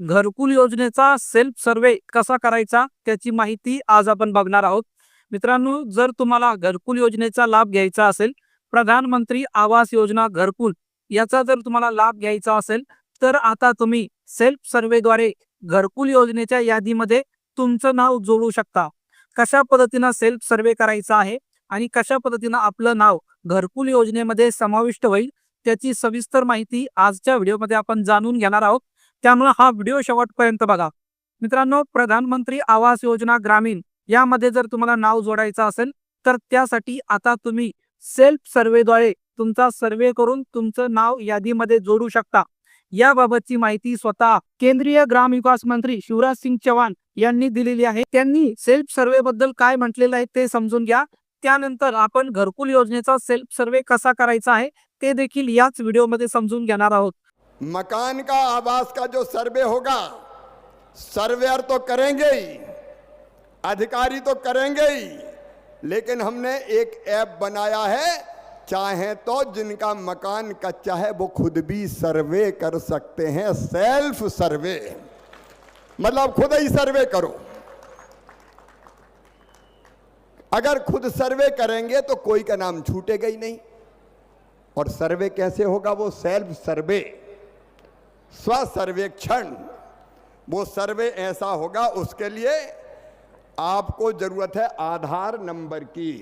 घरकुल योजनेचा सेल्फ सर्वे कसा करायचा त्याची माहिती आज आपण बघणार आहोत. मित्रांनो जर तुम्हाला घरकुल योजनेचा लाभ घ्यायचा असेल प्रधानमंत्री आवास योजना घरकुल याचा जर तुम्हाला लाभ घ्यायचा असेल तर आता तुम्ही सेल्फ सर्वेद्वारे घरकुल योजनेच्या यादीमध्ये तुमचं नाव जोडू शकता. कशा पद्धतीनं सेल्फ सर्वे करायचा आहे आणि कशा पद्धतीनं आपलं नाव घरकुल योजनेमध्ये समाविष्ट होईल त्याची सविस्तर माहिती आजच्या व्हिडिओमध्ये आपण जाणून घेणार आहोत. त्यामुळे हा व्हिडिओ शेवटपर्यंत बघा. मित्रांनो प्रधानमंत्री आवास योजना ग्रामीण यामध्ये जर तुम्हाला नाव जोडायचं असेल तर त्यासाठी आता तुम्ही सेल्फ सर्वेद्वारे तुमचा सर्वे करून तुमचं नाव यादीमध्ये जोडू शकता. याबाबतची माहिती स्वतः केंद्रीय ग्रामविकास मंत्री शिवराज सिंग चव्हाण यांनी दिलेली आहे. त्यांनी सेल्फ सर्वे बद्दल काय म्हटलेलं आहे ते समजून घ्या. त्यानंतर आपण घरकुल योजनेचा सेल्फ सर्वे कसा करायचा आहे ते देखील याच व्हिडिओमध्ये समजून घेणार आहोत. मकान का आवास का जो सर्वे होगा सर्वेयर तो करेंगे ही, अधिकारी तो करेंगे ही, लेकिन हमने एक ऐप बनाया है, चाहे तो जिनका मकान कच्चा है, वो खुद भी सर्वे कर सकते हैं, सेल्फ सर्वे। मतलब खुद ही सर्वे करो। अगर खुद सर्वे करेंगे तो कोई का नाम छूटेगा ही नहीं। और सर्वे कैसे होगा? वो सेल्फ सर्वे। स्व सर्वेक्षण वो सर्वे ऐसा होगा उसके लिए आपको जरूरत है आधार नंबर की।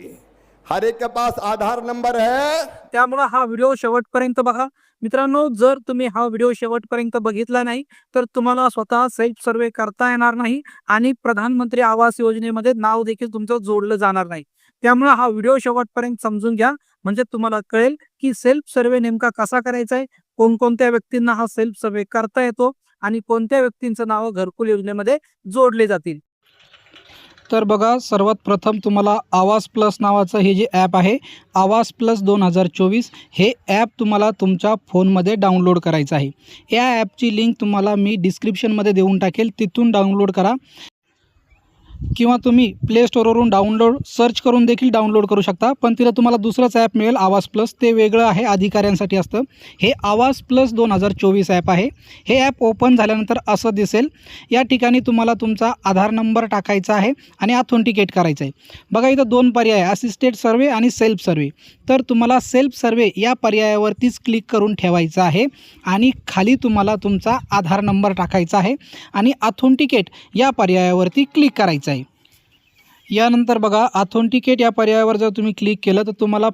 हर एक के पास आधार नंबर है। त्यामुळे हा व्हिडिओ शेवटपर्यंत बघा. मित्रांनो जर तुम्ही हा व्हिडिओ शेवटपर्यंत बघितला नाही तर तुम्हाला स्वतः सेल्फ सर्वे करता येणार नाही आणि प्रधानमंत्री आवास योजनेमध्ये नाव देखील तुमचं जोडलं जाणार नाही. त्यामुळे हा व्हिडिओ शेवटपर्यंत समजून घ्या. म्हणजे तुम्हाला कळेल की सेल्फ सर्वे नेमका कसा करायचा आहे कोणकोणत्या व्यक्तींना हा सेल्फ सर्वे करता येतो आणि कोणत्या व्यक्तींचं नाव घरकुल योजनेमध्ये जोडले जातील? तर बघा सर्वात प्रथम तुम्हाला आवाज प्लस नावाचं हे जे ॲप आहे आवास प्लस दोन हजार चोवीस हे ॲप तुम्हाला तुमच्या फोनमध्ये डाउनलोड करायचं आहे. या ॲपची लिंक तुम्हाला मी डिस्क्रिप्शनमध्ये देऊन टाकेल तिथून डाउनलोड करा. किंवा तुम्ही प्ले स्टोरवरून डाउनलोड सर्च करून देखील डाउनलोड करू शकता. पण तिला तुम्हाला दुसरंच ॲप मिळेल आवाज प्लस ते वेगळं आहे अधिकाऱ्यांसाठी असतं. हे आवाज प्लस दोन हजार चोवीस ॲप आहे. हे ॲप ओपन झाल्यानंतर असं दिसेल. या ठिकाणी तुम्हाला तुमचा आधार नंबर टाकायचा आहे आणि ऑथेंटिकेट करायचं आहे. बघा इथं दोन पर्याय असिस्टेड सर्वे आणि सेल्फ सर्वे तर तुम्हाला सेल्फ सर्वे या पर्यायावरतीच क्लिक करून ठेवायचं आहे आणि खाली तुम्हाला तुमचा आधार नंबर टाकायचा आहे आणि ऑथेंटिकेट या पर्यायावरती क्लिक करायचं यानंतर बघा ऑथेंटिकेट या पर्यायावर जर तुम्ही क्लिक केलं तर तुम्हाला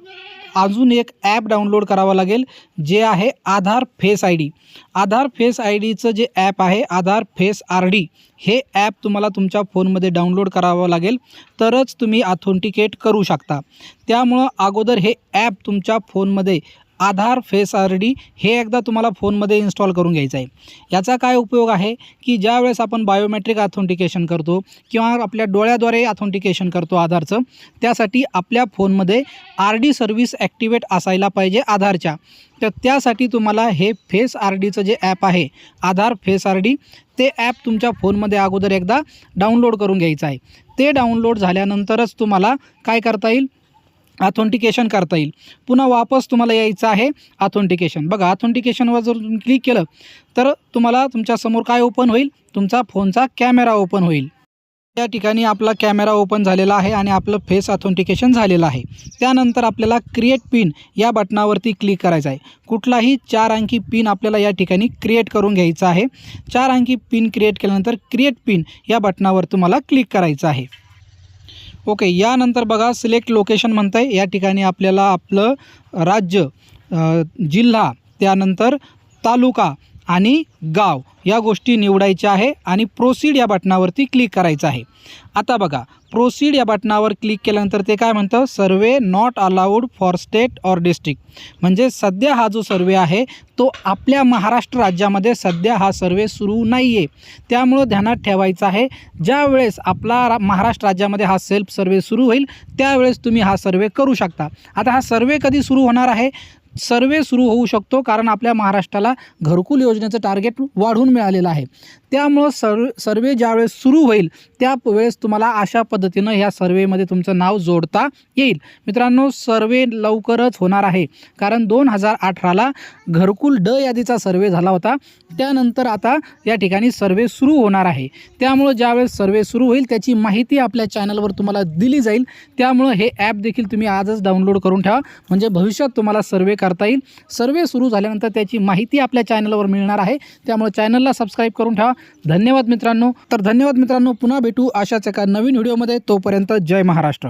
अजून एक ॲप डाउनलोड करावं लागेल जे आहे Aadhaar face I D. Aadhaar face I डीचं जे ॲप आहे आधार फेस आर डी हे ॲप तुम्हाला तुमच्या फोनमध्ये डाउनलोड करावं लागेल. तरच तुम्ही ऑथेंटिकेट करू शकता. त्यामुळं अगोदर हे ॲप तुमच्या फोनमध्ये आधार फेस आर डी हे एकदा तुम्हाला फोनमध्ये इन्स्टॉल करून घ्यायचं आहे. याचा काय उपयोग आहे की ज्यावेळेस आपण बायोमेट्रिक ऑथेंटिकेशन करतो किंवा आपल्या डोळ्याद्वारे ऑथेंटिकेशन करतो आधारचं त्यासाठी आपल्या फोनमध्ये आर डी सर्व्हिस ॲक्टिवेट असायला पाहिजे आधारच्या. तर त्यासाठी तुम्हाला हे फेस आर डीचं जे ॲप आहे आधार फेस आर डी ते ॲप तुमच्या फोनमध्ये अगोदर एकदा डाउनलोड करून घ्यायचं आहे. ते डाउनलोड झाल्यानंतरच तुम्हाला काय करता येईल? ऑथेंटिकेशन करता येईल. पुन्हा वापस तुम्हाला यायचं आहे ऑथेंटिकेशन बघा ऑथेंटिकेशनवर जर तुम्ही क्लिक केलं तर तुम्हाला तुमच्यासमोर काय ओपन होईल? तुमचा फोनचा कॅमेरा ओपन होईल. या ठिकाणी आपला कॅमेरा ओपन झालेला आहे आणि आपलं फेस ऑथेंटिकेशन झालेलं आहे. त्यानंतर आपल्याला क्रिएट पिन या बटनावरती क्लिक करायचं आहे. कुठलाही चार अंकी पिन आपल्याला या ठिकाणी क्रिएट करून घ्यायचा आहे. चार अंकी पिन क्रिएट केल्यानंतर क्रिएट पिन या बटनावर तुम्हाला क्लिक करायचं आहे. ओके यानंतर बघा सिलेक्ट लोकेशन म्हणतं आहे या ठिकाणी आपल्याला आपलं राज्य जिल्हा त्यानंतर तालुका आणि गाव या गोष्टी निवडायच्या आहे आणि प्रोसीड या बटनावरती क्लिक करायचं आहे. आता बघा प्रोसीड या बटनावर क्लिक केल्यानंतर ते काय म्हणतं? Survey not allowed for state और डिस्ट्रिक्ट म्हणजे सध्या हा जो सर्वे आहे तो आपल्या महाराष्ट्र राज्यामध्ये सध्या हा सर्वे सुरू नाही आहे त्यामुळं ध्यानात ठेवायचं आहे ज्या वेळेस आपला रा महाराष्ट्र राज्यामध्ये हा सेल्फ सर्वे सुरू होईल त्यावेळेस तुम्ही हा सर्वे करू शकता. आता हा सर्वे कधी सुरू होणार आहे? सर्वे सुरू होऊ शकतो कारण आपल्या महाराष्ट्राला घरकुल योजनेचं टार्गेट वाढून मिळालेलं आहे. त्यामुळं सर्व सर्वे ज्यावेळेस सुरू होईल त्या वेळेस तुम्हाला अशा पद्धतीनं ह्या सर्वेमध्ये तुमचं नाव जोडता येईल. मित्रांनो सर्वे लवकरच होणार आहे. कारण दोन हजार अठराला घरकुल ड यादीचा सर्वे झाला होता. त्यानंतर आता या ठिकाणी सर्वे सुरू होणार आहे. त्यामुळं ज्यावेळेस सर्वे सुरू होईल त्याची माहिती आपल्या चॅनलवर तुम्हाला दिली जाईल. त्यामुळं हे ॲप देखील तुम्ही आजच डाउनलोड करून ठेवा. म्हणजे भविष्यात तुम्हाला सर्वे करता येईल. सर्वे सुरू झाल्यानंतर त्याची माहिती आपल्या चॅनलवर मिळणार आहे. त्यामुळे चॅनलला सबस्क्राईब करून ठेवा. धन्यवाद मित्रांनो. तर धन्यवाद मित्रांनो पुन्हा भेटू अशाच एका नवीन व्हिडिओमध्ये. तोपर्यंत जय महाराष्ट्र.